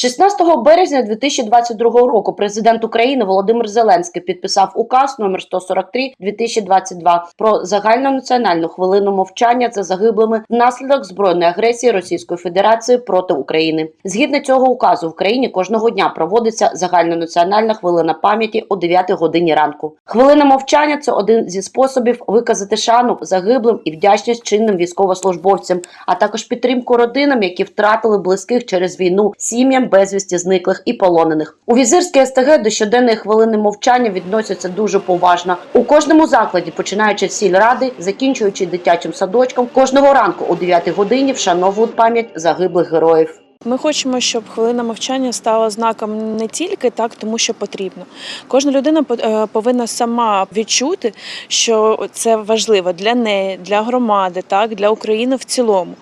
16 березня 2022 року президент України Володимир Зеленський підписав указ номер 143 2022 про загальнонаціональну хвилину мовчання за загиблими внаслідок збройної агресії Російської Федерації проти України. Згідно цього указу в країні кожного дня проводиться загальнонаціональна хвилина пам'яті о 9 годині ранку. Хвилина мовчання це один зі способів виказати шану загиблим і вдячність чинним військовослужбовцям, а також підтримку родинам, які втратили близьких через війну, сім'ям безвісті зниклих і полонених. У візирській СТГ до щоденної хвилини мовчання відносяться дуже поважно. У кожному закладі, починаючи з сільради, закінчуючи дитячим садочком, кожного ранку о 9 годині вшановують пам'ять загиблих героїв. Ми хочемо, щоб хвилина мовчання стала знаком не тільки так, тому що потрібно. Кожна людина е, повинна сама відчути, що це важливо для неї, для громади, так для України в цілому.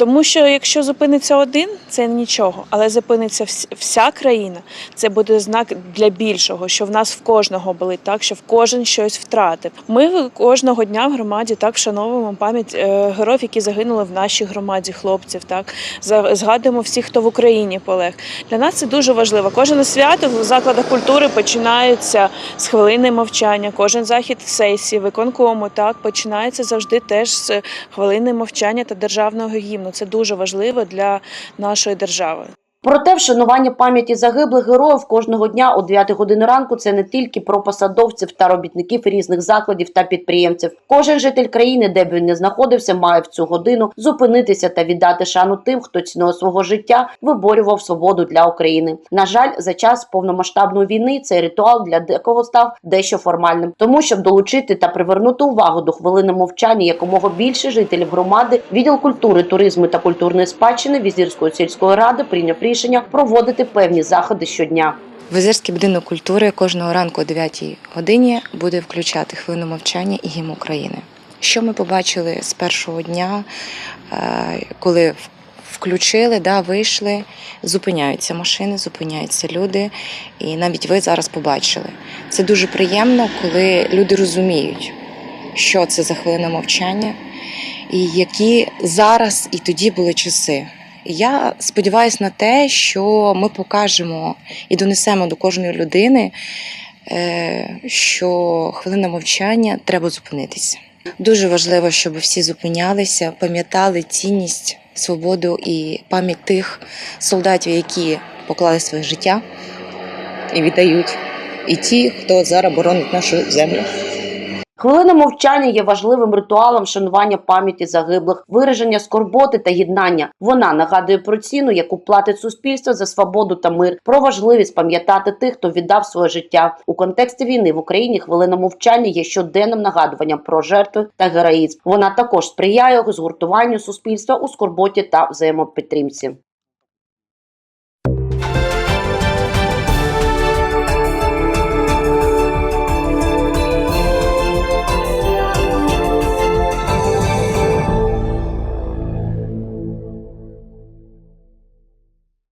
Тому що якщо зупиниться один, це нічого, але зупиниться вся країна, це буде знак для більшого, що в нас в кожного болить, так що в кожен щось втратив. Ми кожного дня в громаді так вшановуємо пам'ять е, героїв, які загинули в нашій громаді, хлопців. Так згадуємо всіх, хто в Україні полег. Для нас це дуже важливо. Кожне свято в закладах культури починається з хвилини мовчання. Кожен захід сесії, виконкому так починається завжди теж з хвилини мовчання та державного гімну. Це дуже важливо для нашої держави. Проте вшанування пам'яті загиблих героїв кожного дня о 9 години ранку це не тільки про посадовців та робітників різних закладів та підприємців. Кожен житель країни, де б він не знаходився, має в цю годину зупинитися та віддати шану тим, хто ціною свого життя виборював свободу для України. На жаль, за час повномасштабної війни цей ритуал для декого став дещо формальним. Тому щоб долучити та привернути увагу до хвилини мовчання якомога більше жителів громади, відділ культури, туризму та культурної спадщини Візірської сільської ради прийняв рішення проводити певні заходи щодня. Визирський будинок культури кожного ранку о 9 годині буде включати хвилину мовчання і гімн України. Що ми побачили з першого дня, е, коли включили, да, вийшли, зупиняються машини, зупиняються люди. І навіть ви зараз побачили. Це дуже приємно, коли люди розуміють, що це за хвилина мовчання, і які зараз і тоді були часи. Я сподіваюся на те, що ми покажемо і донесемо до кожної людини, е, що хвилина мовчання треба зупинитися. Дуже важливо, щоб всі зупинялися, пам'ятали цінність, свободу і пам'ять тих солдатів, які поклали своє життя і віддають, і ті, хто зараз боронить нашу землю. Хвилина мовчання є важливим ритуалом шанування пам'яті загиблих, вираження скорботи та єднання. Вона нагадує про ціну, яку платить суспільство за свободу та мир, про важливість пам'ятати тих, хто віддав своє життя у контексті війни в Україні. Хвилина мовчання є щоденним нагадуванням про жертви та героїзм. Вона також сприяє згуртуванню суспільства у скорботі та взаємопідтримці.